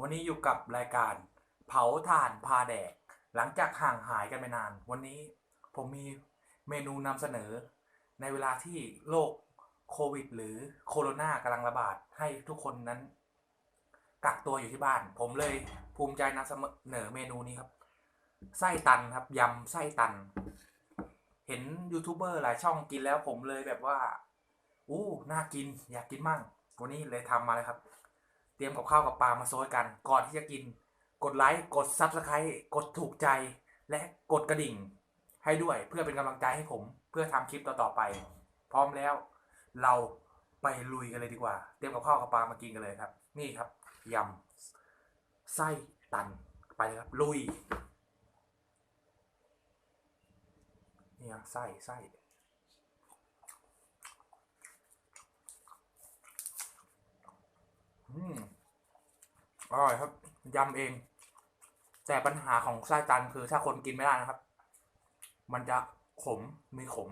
วันนี้อยู่กับรายการเผาถ่านพาแดก หลังจากห่างหายกันไปนาน วันนี้ผมมีเมนูนำเสนอ ในเวลาที่โรคโควิด หรือโคโรนากำลังระบาดให้ทุกคนนั้นกักตัวอยู่ที่บ้าน ผมเลยภูมิใจนำเสนอเมนูนี้ครับ ไส้ตันครับยำไส้ตัน เห็นยูทูบเบอร์หลายช่องกินแล้วผมเลยแบบว่า อู้น่ากินอยากกินมั่งวันนี้เลยทำมาเลยครับ เตรียมกับข้าวกับปลามาโซยกัน ก่อนที่จะกิน กดไลค์ กดซับสไครต์กดถูกใจ และกดกระดิ่ง ให้ด้วยเพื่อเป็นกำลังใจให้ผม เพื่อทำคลิปต่อๆไป พร้อมแล้ว เราไปลุยกันเลยดีกว่า เตรียมกับข้าวกับปลามากินกันเลยครับ นี่ครับยำไส้ตันไปเลยครับลุยนี่ครับไส้ไส้ อืม อร่อยครับยำเอง แต่ปัญหาของไส้ตันคือถ้าคนกินไม่ได้นะครับ มันจะขมมีขม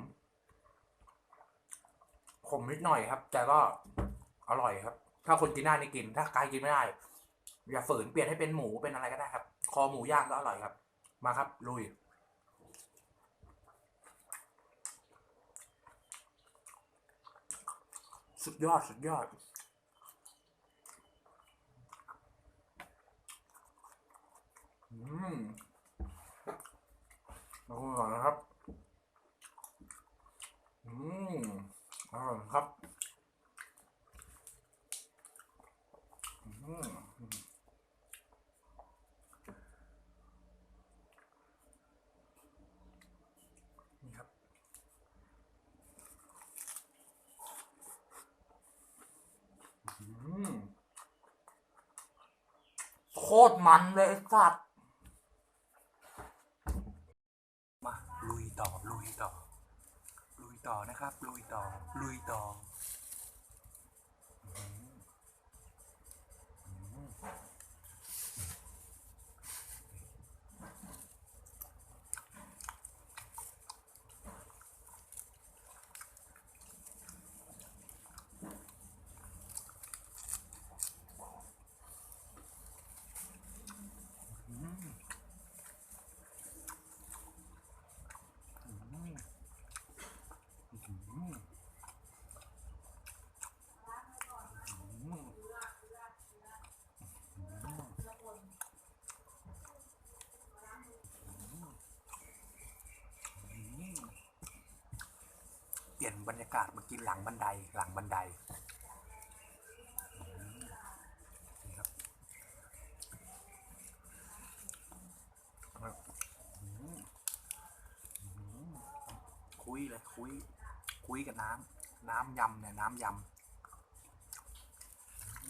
ขมนิดหน่อยครับ แต่ก็อร่อยครับ ถ้าคนกินได้นี่กิน ถ้าใครกินไม่ได้ อย่าฝืนเปลี่ยนให้เป็นหมูเป็นอะไรก็ได้ครับ คอหมูย่างก็อร่อยครับ มาครับลุยสุดยอด สุดยอด อืมอร่อยนะครับ อืมอร่อยครับ อืมนี่ครับโคตรมันเลยสัตว์ มาลุยต่อ ลุยต่อ ลุยต่อนะครับ ลุยต่อ ลุยต่อมอืมอืมอืมอืมเปลี่ยน บรรยากาศมากินหลังบันไดหลังบันไดคุยเลยคุย คุยกับน้ำน้ำยำเนี่ยน้ำยำอ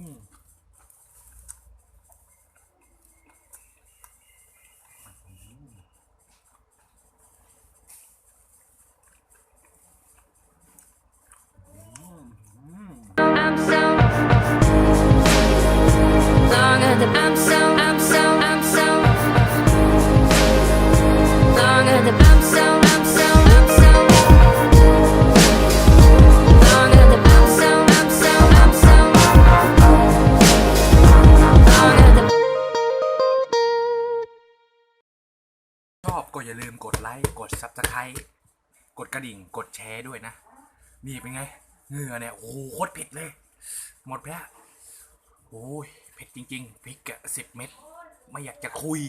ืม longer than I'm so I'm so I'm so longer than I'm so I'm so I'm so longer than I'm so I'm so I'm so longer than ชอบก็อย่าลืมกดไลค์กด subscribe กดกระดิ่งกดแชร์ด้วยนะ นี่เป็นไงเหงื่อเนี่ย โอ้โหโคตรเผ็ดเลย หมดแล้วโอ้ย เผ็ดจริงๆพริกอะสิบเม็ดไม่อยากจะคุย